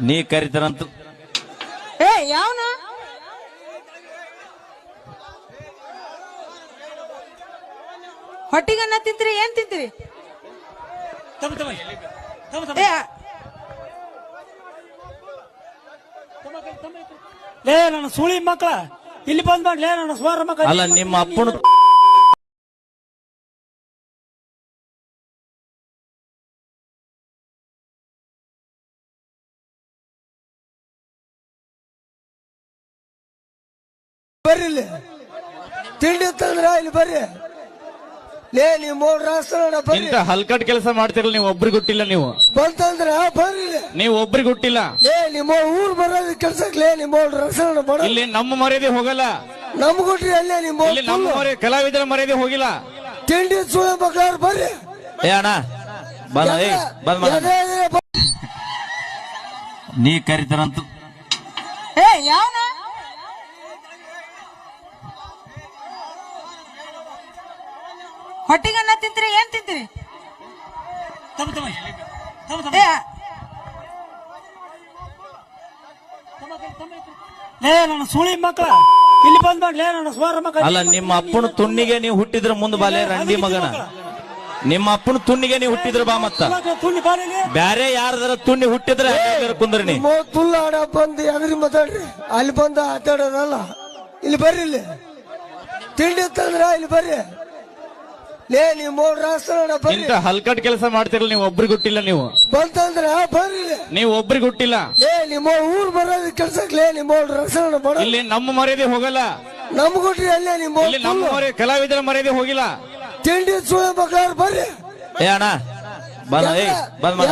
ನೀ ಕರಿತಾರಂತ ಏ ಯಾವನ? ಹೊಟ್ಟಿಗನ್ನ ತಿಂತೀರಿ ಏನ್ ತಿಂತೀರಿ? ಲೇ ನನ್ನ ಸುಳಿ ಮಕ್ಕಳ ಇಲ್ಲಿ ಬಂದ್ ಮಾಡ್ಲೇ ನನ್ನ ಸ್ವರ ಮಕ್ಕಳ. ಅಲ್ಲ ನಿಮ್ಮ ಅಪ್ಪನ ಬರ್ರಿ ಇಲ್ಲಿ. ತಿಂಡಿ ತಂದ್ರೆ ಇಲ್ಲಿ ಬರ್ರಿ. ಲೇ ನೀವು ಮೂರ್ ರಾಷ್ಟ್ರ ಬರ್ರಿ. ಇಂತ ಹಲ್ಕಟ್ ಕೆಲಸ ಮಾಡ್ತಿರಲ್ಲ ನೀವು ಒಬ್ರಿಗೆ ಹುಟ್ಟಿಲ್ಲ ನೀವು. ಬಂತಂದ್ರ ಬರ್ರಿ ಇಲ್ಲಿ. ನೀವು ಒಬ್ರಿಗೆ ಹುಟ್ಟಿಲ್ಲ. ಲೇ ನಿಮ್ಮ ಊರ್ ಬರೋದ್ ಕೆಲ್ಸಕ್ಕೆ ಲೇ ನಿಮ್ಮ ಮೂರ್ ರಾಷ್ಟ್ರ ಬಡ ಇಲ್ಲಿ ನಮ್ಮ ಮರ್ಯಾದೆ ಹೋಗಲ್ಲ. ನಮ್ಗುಟ್ರಿ ಅಲ್ಲೇ ನಿಮ್ಮ ಇಲ್ಲಿ ನಮ್ಮ ಮರ್ಯಾದೆ ಕಲಾವಿದರ ಮರ್ಯಾದೆ ಹೋಗಿಲ್ಲ. ತಿಂಡಿ ಸುಳ ಮಕ್ಕಳ ಬರ್ರಿ. ಏ ಅಣ್ಣ ಬಂದ ಏ ಬಂದ್ ಮಾಡ. ಎದೆ ಎದೆ ಬ- ನೀ ಕರಿತಾರಂತ. ಏ ಯಾವನ ಹೊಟ್ಟಿಗನ್ನ ತಿಂತೀರಿ ಏನ್ ತಿಂತೀರಿ? ತಮ್ಮ ತಮ್ಮ. ತಮ್ಮ ತಮ್ಮ. ಏ ಲೇ ನನ್ನ ಸುಳಿ ಮಕ್ಕಳ ಇಲ್ಲಿ ಬಂದ್ ನನ್ನ ಮಕ್ಕಳ ಅಲ್ಲ ನಿಮ್ಮ ಅಪ್ಪನ ತುಣ್ಣಿಗೆ ನೀವು ಹುಟ್ಟಿದ್ರ ಮುಂದ್ ಬಾಲೆ ರಂಡಿ ಮಗನ. ನಿಮ್ಮ ಅಪ್ಪನ ತುಣ್ಣಿಗೆ ನೀವು ಹುಟ್ಟಿದ್ರ ಬಾ ಮತ್ತ. ತುಣ್ಣಿ ಬಾರಿಲಿ ಬ್ಯಾರೆ ಯಾರದಾರ ತುಣ್ಣಿ ಹುಟ್ಟಿದ್ರೆ ಕುಂದ್ರಿ ನೀ. ಆಡ ಬಂದು ಎಗ್ರಿ ಮಾತಾಡ್ರಿ. ಅಲ್ಲಿ ಬಂದು ಆಟಾಡೋದಲ್ಲ ಇಲ್ಲಿ ಬರ್ರಿ ಇಲ್ಲಿ. ತಿಂಡಿ ತಂದ್ರ ಇಲ್ಲಿ ಬರ್ರಿ. ಲೇ ನೀವು ಮೂರ್ ರಾಷ್ಟ್ರ ಬರ್ರಿ. ಇಂತ ಹಲ್ಕಟ್ ಕೆಲಸ ಮಾಡ್ತಿರಲ್ಲ ನೀವು ಒಬ್ರಿಗೆ ಹುಟ್ಟಿಲ್ಲ ನೀವು. ಬಂತಂದ್ರ ಬರ್ರಿ. ನೀವು ಒಬ್ರಿಗೆ ಹುಟ್ಟಿಲ್ಲ. ಲೇ ನಿಮ್ಮ ಊರ್ ಬರೋದ್ ಕೆಲ್ಸಕ್ ಲೇ ನಿಮ್ಮ ರಾಷ್ಟ್ರ ಬಡ ಇಲ್ಲಿ ನಮ್ಮ ಮರ್ಯಾದೆ ಹೋಗಲ್ಲ. ನಮ್ಗುಟ್ರಿ ಅಲ್ಲೇ ನಿಮ್ಮ ಇಲ್ಲಿ ನಮ್ಮ ಮರ್ಯಾದೆ ಕಲಾವಿದರ ಮರ್ಯಾದೆ ಹೋಗಿಲ್ಲ. ತಿಂಡಿ ಸುಳ್ಳ ಮಕ್ಕಳ ಬರ್ರಿ. ಏ ಅಣ್ಣ ಬಂದ ಏ ಬಂದ್ ಮಾಡ